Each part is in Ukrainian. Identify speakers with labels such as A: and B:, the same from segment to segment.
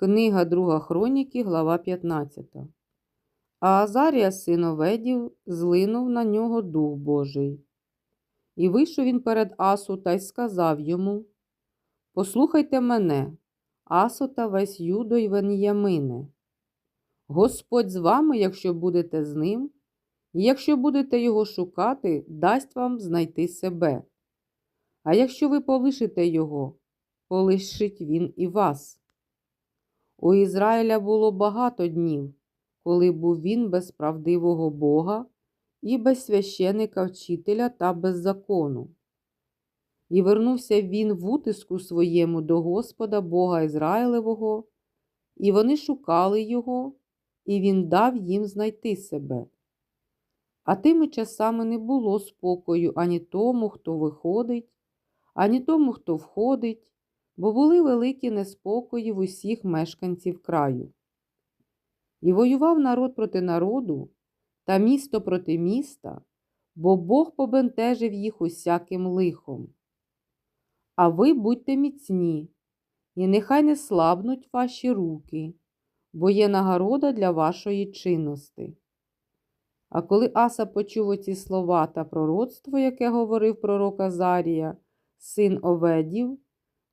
A: Книга Друга Хроніки, глава 15. А Азарія, син Оведів, злинув на нього Дух Божий. І вийшов він перед Асу та й сказав йому: Послухайте мене, Асу та весь Юдо й Веніямине. Господь з вами, якщо будете з ним, і якщо будете його шукати, дасть вам знайти себе. А якщо ви полишите його, полишить він і вас. У Ізраїля було багато днів, коли був він без правдивого Бога і без священика вчителя та без закону. І вернувся він в утиску своєму до Господа Бога Ізраїлевого, і вони шукали його, і він дав їм знайти себе. А тими часами не було спокою ані тому, хто виходить, ані тому, хто входить, бо були великі неспокої в усіх мешканців краю. І воював народ проти народу та місто проти міста, бо Бог побентежив їх усяким лихом. А ви будьте міцні, і нехай не слабнуть ваші руки, бо є нагорода для вашої чинності. А коли Аса почув оці слова та пророцтво, яке говорив пророк Азарія, син Оведів,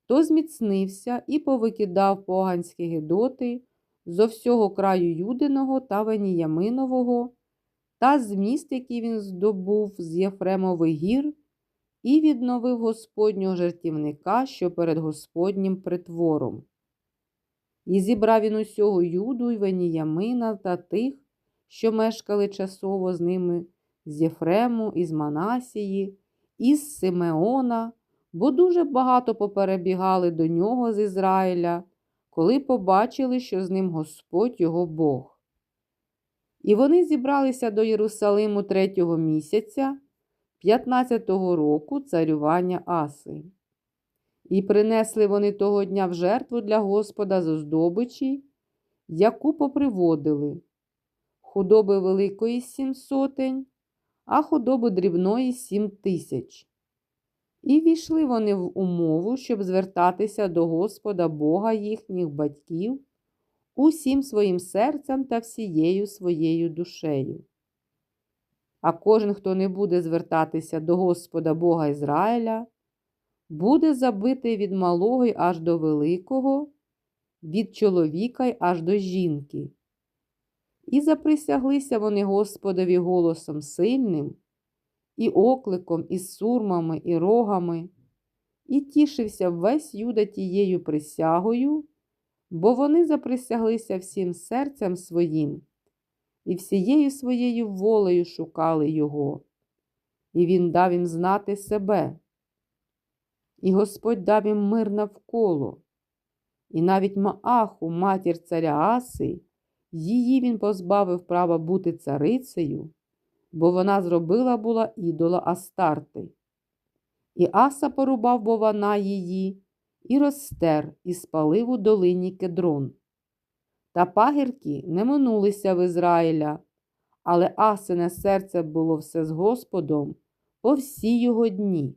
A: то зміцнився і повикидав поганські гидоти зо всього краю Юдиного та Веніяминового, та з міст, які він здобув з Єфремових гір, і відновив Господнього жертівника, що перед Господнім притвором. І зібрав він усього Юду й Веніямина та тих, що мешкали часово з ними з Єфрему, із Манасії, із Симеона, бо дуже багато поперебігали до нього з Ізраїля, коли побачили, що з ним Господь його Бог. І вони зібралися до Єрусалиму третього місяця, 15-го року царювання Аси. І принесли вони того дня в жертву для Господа з оздобичі, яку поприводили худоби великої сім сотень, а худоби дрібної сім тисяч. І війшли вони в умову, щоб звертатися до Господа Бога їхніх батьків усім своїм серцем та всією своєю душею. А кожен, хто не буде звертатися до Господа Бога Ізраїля, буде забитий від малого аж до великого, від чоловіка й аж до жінки. І заприсяглися вони Господові голосом сильним, і окликом, і сурмами, і рогами, і тішився весь Юда тією присягою, бо вони заприсяглися всім серцем своїм, і всією своєю волею шукали його, і він дав їм знати себе. І Господь дав їм мир навколо, і навіть Мааху, матір царя Аси, Її він позбавив права бути царицею, бо вона зробила була ідола Астарти. І Аса порубав бо вона її, і розстер, і спалив у долині кедрон. Та пагірки не минулися в Ізраїля, але Асине серце було все з Господом по всі його дні.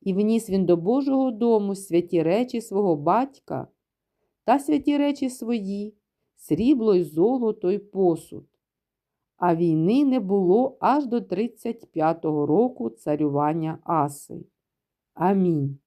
A: І вніс він до Божого дому святі речі свого батька та святі речі свої срібло й золото й посуд. А війни не було аж до 35-го року царювання Аси. Амінь.